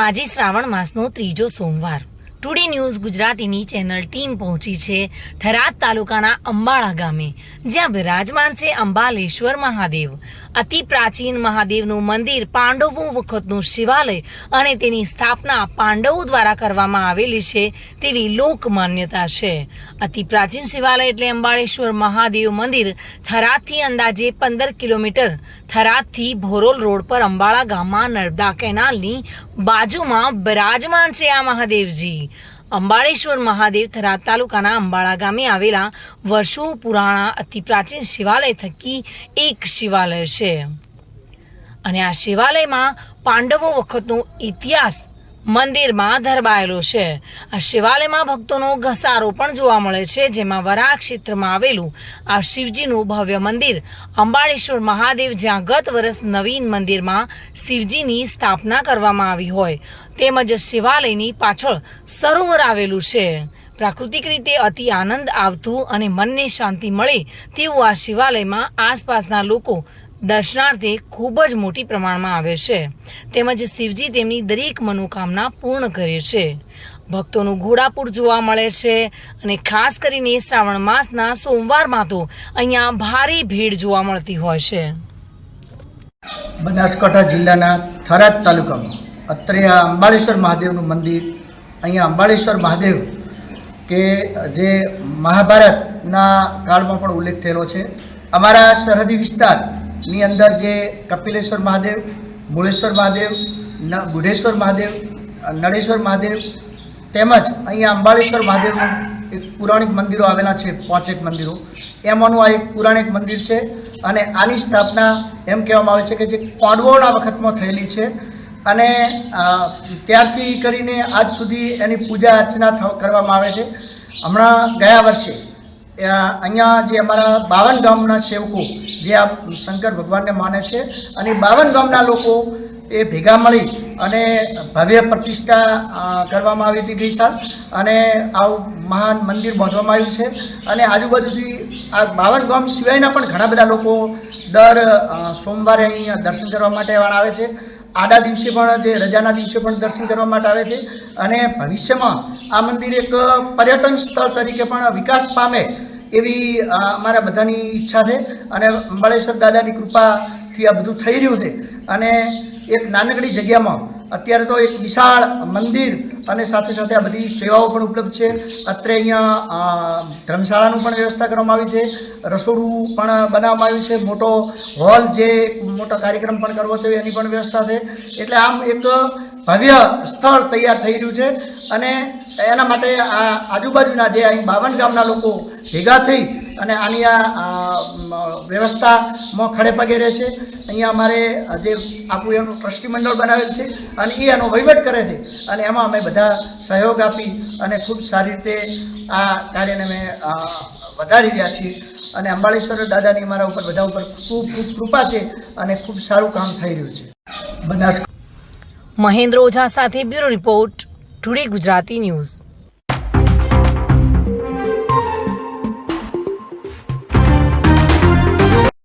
આજે શ્રાવણ માસનો ત્રીજો સોમવાર. ટુડે ન્યૂઝ ગુજરાતીની ચેનલ ટીમ પહોંચી છે થરાદ તાલુકાના અંબાળા ગામે, જ્યાં બિરાજમાન છે અંબાલેશ્વર મહાદેવ. અતિ પ્રાચીન મહાદેવનું મંદિર પાંડવો વખતનું શિવાલય અને તેની સ્થાપના પાંડવો દ્વારા કરવામાં આવેલી છે તેવી લોક માન્યતા છે. અતિ પ્રાચીન શિવાલય એટલે અંબાળેશ્વર મહાદેવ મંદિર થરાદથી અંદાજે પંદર કિલોમીટર. થરાદથી ભોરોલ રોડ પર અંબાળા ગામમાં નર્મદા કેનાલની બાજુમાં બિરાજમાન છે આ મહાદેવજી. અંબાળેશ્વર મહાદેવ થરાદ તાલુકાના અંબાળા ગામે આવેલા વર્ષો પુરાણા અતિ પ્રાચીન શિવાલય થકી એક શિવાલય છે. અને આ શિવાલયમાં પાંડવો વખતનો ઇતિહાસ મંદિરમાં ધરબાયેલો છે. આ શિવાલયમાં ભક્તોનો ઘસારો પણ જોવા મળે છે, જેમાં વરાહ ક્ષેત્રમાં આવેલું આ શિવજીનું ભવ્ય મંદિર. અંબાળેશ્વર મહાદેવ જ્યાં ગત વર્ષ નવીન મંદિરમાં શિવજીની સ્થાપના કરવામાં આવી હોય, તેમજ શિવાલયની પાછળ સરોવર આવેલું છે. પ્રાકૃતિક રીતે અતિ આનંદ આવતું અને મનને શાંતિ મળે તેવું આ શિવાલયમાં આસપાસના લોકો દર્શનાર્થે ખૂબ જ મોટી પ્રમાણમાં આવે છે. તેમજ શિવજી તેમની દરેક મનોકામના પૂર્ણ કરે છે. ભક્તોનું ઘોડાપુર જોવા મળે છે અને ખાસ કરીને શ્રાવણ માસના સોમવારમાં તો અહીંયા ભારે ભીડ જોવા મળતી હોય છે. બનાસકાંઠા જિલ્લાના થરાદ તાલુકામાં અત્રે આ અંબાળેશ્વર મહાદેવનું મંદિર, અહીંયા અંબાળેશ્વર મહાદેવ કે જે મહાભારતના કાળમાં પણ ઉલ્લેખ થયેલો છે. અમારા સરહદી વિસ્તારની અંદર જે કપિલેશ્વર મહાદેવ, મૂળેશ્વર મહાદેવ, ન, બુઢેશ્વર મહાદેવ નળેશ્વર મહાદેવ તેમજ અહીંયા અંબાળેશ્વર મહાદેવનું એક પુરાણિક મંદિરો આવેલા છે પાંચેક મંદિરો. એમાંનું આ એક પુરાણિક મંદિર છે અને આની સ્થાપના એમ કહેવામાં આવે છે કે જે કોડવોળના વખતમાં થયેલી છે અને ત્યારથી કરીને આજ સુધી એની પૂજા અર્ચના કરવામાં આવે છે. હમણાં ગયા વર્ષે અહીંયા જે અમારા બાવન ગામના સેવકો, જે આ શંકર ભગવાનને માને છે, અને બાવન ગામના લોકો એ ભેગા મળી અને ભવ્ય પ્રતિષ્ઠા કરવામાં આવી હતી ગઈ સાલ. અને આવું મહાન મંદિર બાંધવામાં આવ્યું છે. અને આજુબાજુથી આ બાવન ગામ સિવાયના પણ ઘણા બધા લોકો દર સોમવારે અહીંયા દર્શન કરવા માટે આવે છે. આડા દિવસે પણ જે રજાના દિવસે પણ દર્શન કરવા માટે આવે છે. અને ભવિષ્યમાં આ મંદિર એક પર્યટન સ્થળ તરીકે પણ વિકાસ પામે એવી અમારા બધાની ઈચ્છા છે. અને અંબાળેશ્વર દાદાની કૃપાથી આ બધું થઈ રહ્યું છે. અને એક નાનકડી જગ્યામાં અત્યારે તો એક વિશાળ મંદિર અને સાથે સાથે આ બધી સેવાઓ પણ ઉપલબ્ધ છે. અત્રે અહીંયા ધર્મશાળાનું પણ વ્યવસ્થા કરવામાં આવી છે. રસોડું પણ બનાવવામાં આવ્યું છે. મોટો હોલ જે મોટો કાર્યક્રમ પણ કરવો હતો એની પણ વ્યવસ્થા છે. એટલે આમ એક ભવ્ય સ્થળ તૈયાર થઈ રહ્યું છે. અને એના માટે આ આજુબાજુના જે અહીં બાવન ગામના લોકો ભેગા થઈ અને આની આ વ્યવસ્થામાં ખડે પગે રહે છે. અહીંયા અમારે જે આખું એનું ટ્રસ્ટી મંડળ બનાવેલ છે અને એ એનો વહીવટ કરે છે. અને એમાં અમે બધા સહયોગ આપી અને ખૂબ સારી રીતે આ કાર્યને અમે વધારી રહ્યા છીએ. અને અંબાળેશ્વર દાદાની અમારા ઉપર, બધા ઉપર ખૂબ ખૂબ કૃપા છે અને ખૂબ સારું કામ થઈ રહ્યું છે. બનાસ મહેન્દ્ર ઓઝા સાથે bureau report, today Gujarati news.